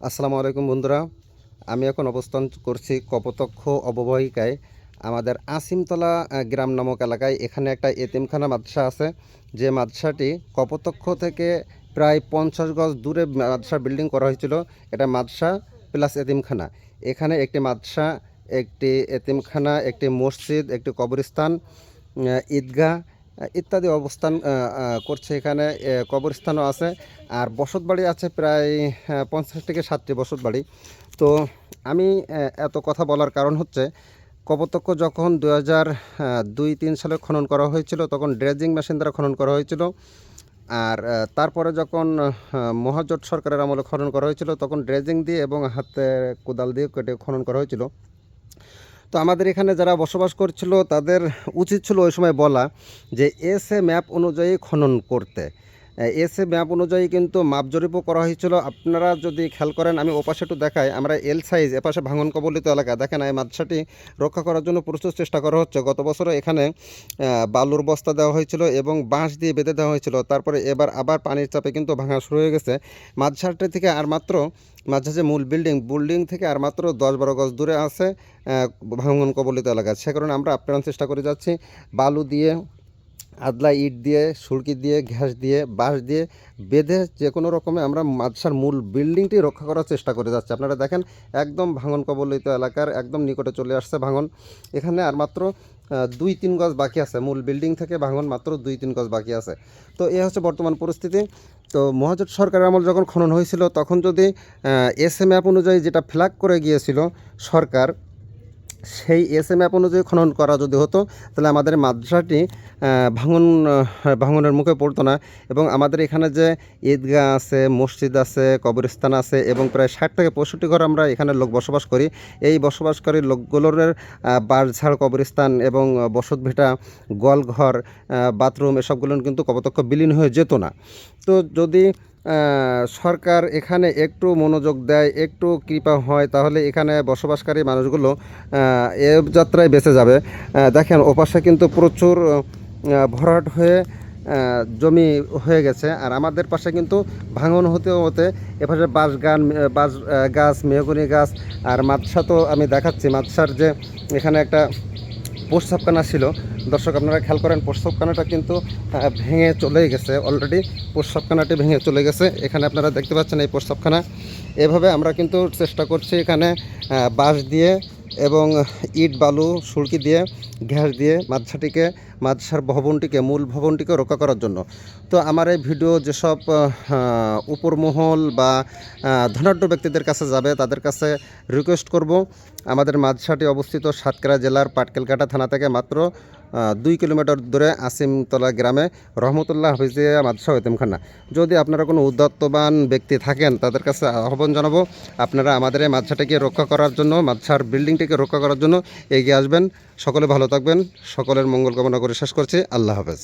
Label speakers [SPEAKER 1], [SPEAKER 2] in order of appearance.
[SPEAKER 1] আসসালামু আলাইকুম বন্ধুরা। আমি এখন অবস্থান করছি কপোতক্ষ অববাহিকায়। আমাদের আসিমতলা গ্রাম নামক এলাকায়। এখানে একটা এতিমখানা মাদ্রাসা আছে। যে মাদ্রাসাটি কপোতক্ষ থেকে প্রায় পঞ্চাশ গজ দূরে মাদ্রাসা বিল্ডিং করা হয়েছিল। এটা মাদ্রাসা প্লাস এতিমখানা। এখানে একটি মাদ্রাসা, একটি এতিমখানা, একটি মসজিদ, একটি কবরস্থান ঈদগাহ ইত্যাদি অবস্থান করছে এখানে কবরস্থানও আছে। আর বসত বাড়ি আছে প্রায় পঞ্চাশ থেকে ষাটটি বসত বাড়ি তো আমি এত কথা বলার কারণ হচ্ছে কপোতক্ষ যখন দু হাজার দুই, তিন সালে খনন করা হয়েছিল, তখন ড্রেজিং মেশিন দ্বারা খনন করা হয়েছিল। আর তারপরে যখন মহাজোট সরকারের আমলে খনন করা হয়েছিল, তখন ড্রেজিং দিয়ে এবং হাতে কোদাল দিয়ে কেটে খনন করা হয়েছিল। তো আমাদের এখানে যারা বসবাস করছিল, তাদের উচিত ছিল ওই সময় বলা যে, এস এ ম্যাপ অনুযায়ী খনন করতে। এস ম্যাপ অনুযায়ী কিন্তু মাপ জরিপও করা হয়েছিল। আপনারা যদি খেয়াল করেন, আমি ওপাশে একটু দেখাই। আমরা এল সাইজ এপাশে ভাঙন কবলিত এলাকা। দেখেন, এই মাদ্রাসাটি রক্ষা করার জন্য প্রচুর চেষ্টা করা হচ্ছে। গত বছরও এখানে বালুর বস্তা দেওয়া হয়েছিল এবং বাঁশ দিয়ে বেঁধে দেওয়া হয়েছিল। তারপরে এবার আবার পানির চাপে কিন্তু ভাঙা শুরু হয়ে গেছে। মাদ্রাসাটি থেকে আর মাত্র যে মূল বিল্ডিং বিল্ডিং থেকে আর মাত্র দশ বারো গজ দূরে আছে ভাঙন কবলিত এলাকা। সে কারণে আমরা আপ্রাণ চেষ্টা করে যাচ্ছি। বালু দিয়ে আদলা ইট দিয়ে, সুরকি দিয়ে ঘ্যাস দিয়ে, বাঁশ দিয়ে বেঁধে যে কোনো রকমে আমরা মাদ্রাসার মূল বিল্ডিংটি রক্ষা করার চেষ্টা করে যাচ্ছি। আপনারা দেখেন, একদম ভাঙন কবলিত এলাকার একদম নিকটে চলে আসছে ভাঙন। এখানে আর মাত্র দুই তিন গজ বাকি আছে। মূল বিল্ডিং থেকে ভাঙন মাত্র দুই তিন গজ বাকি আছে। তো এ হচ্ছে বর্তমান পরিস্থিতি। তো মহাজোট সরকারের আমল যখন খনন হয়েছিল, তখন যদি এস এম অ্যাপ অনুযায়ী যেটা ফ্ল্যাগ করে গিয়েছিল সরকার সেই এস এম অ্যাপ অনুযায়ী খনন করা যদি হতো তাহলে আমাদের মাদ্রাসাটি ভাঙন ভাঙনের মুখে পড়তো না। এবং আমাদের এখানে যে ঈদগাহ আছে মসজিদ আছে কবরস্থান আছে এবং প্রায় ষাট থেকে পঁয়ষট্টি ঘর আমরা এখানে লোক বসবাস করি। এই বসবাসকারী লোকগুলোর বাড়ঝাড় কবরস্থান এবং বসত ভিটা গোয়ালঘর আহ, বাথরুম এসবগুলো কিন্তু কপতক্ষ বিলীন হয়ে যেত না। তো যদি সরকার এখানে একটু মনোযোগ দেয়, একটু কৃপা হয়, তাহলে এখানে বসবাসকারী মানুষগুলো এ যাত্রায় বেঁচে যাবে। দেখেন, ওপাশে কিন্তু প্রচুর ভরাট হয়ে জমি হয়ে গেছে। আর আমাদের পাশে কিন্তু ভাঙন হতে হতে এপাশে বাঁশ গান, বাঁশ গাছ, মেহগুনি গাছ, আর মাদ্রাসা তো আমি দেখাচ্ছি। মাদ্রাসার যে এখানে একটা প্রস্তাবখানা ছিল। দর্শক, আপনারা খেয়াল করেন প্রস্তাবখানাটা কিন্তু ভেঙে চলে গেছে। অলরেডি প্রস্তাবখানাটি ভেঙে চলে গেছে। এখানে আপনারা দেখতে পাচ্ছেন এই প্রস্তাবখানা এভাবে আমরা কিন্তু চেষ্টা করছি এখানে বাঁশ দিয়ে এবং ইট, বালু, সুরকি দিয়ে ঘ্যাস দিয়ে মাদ্রাসাটিকে, মাদ্রাসার ভবনটিকে, মূল ভবনটিকে রক্ষা করার জন্য। তো আমার এই ভিডিও যেসব উপরমহল বা ধনাঢ্য ব্যক্তিদের কাছে যাবে, তাদের কাছে রিকোয়েস্ট করব। আমাদের মাদ্রাসাটি অবস্থিত সাতক্ষীরা জেলার পাটকেলকাটা থানা থেকে মাত্র দুই কিলোমিটার দূরে আসিমতলা গ্রামে রহমতুল্লাহ হাফিজিয়া মাদ্রাসা এতিমখানা। যদি আপনারা কোনো উদ্যত্তবান ব্যক্তি থাকেন, তাদের কাছে আহ্বান জানাব, আপনারা আমাদের এই মাদ্রাসাটিকে রক্ষা করার জন্য, মাদ্রাসার বিল্ডিংটিকে রক্ষা করার জন্য এগিয়ে আসবেন। সকলে ভালো থাকবেন। সকলের মঙ্গল কামনা করে শেষ করছি। আল্লাহ হাফেজ।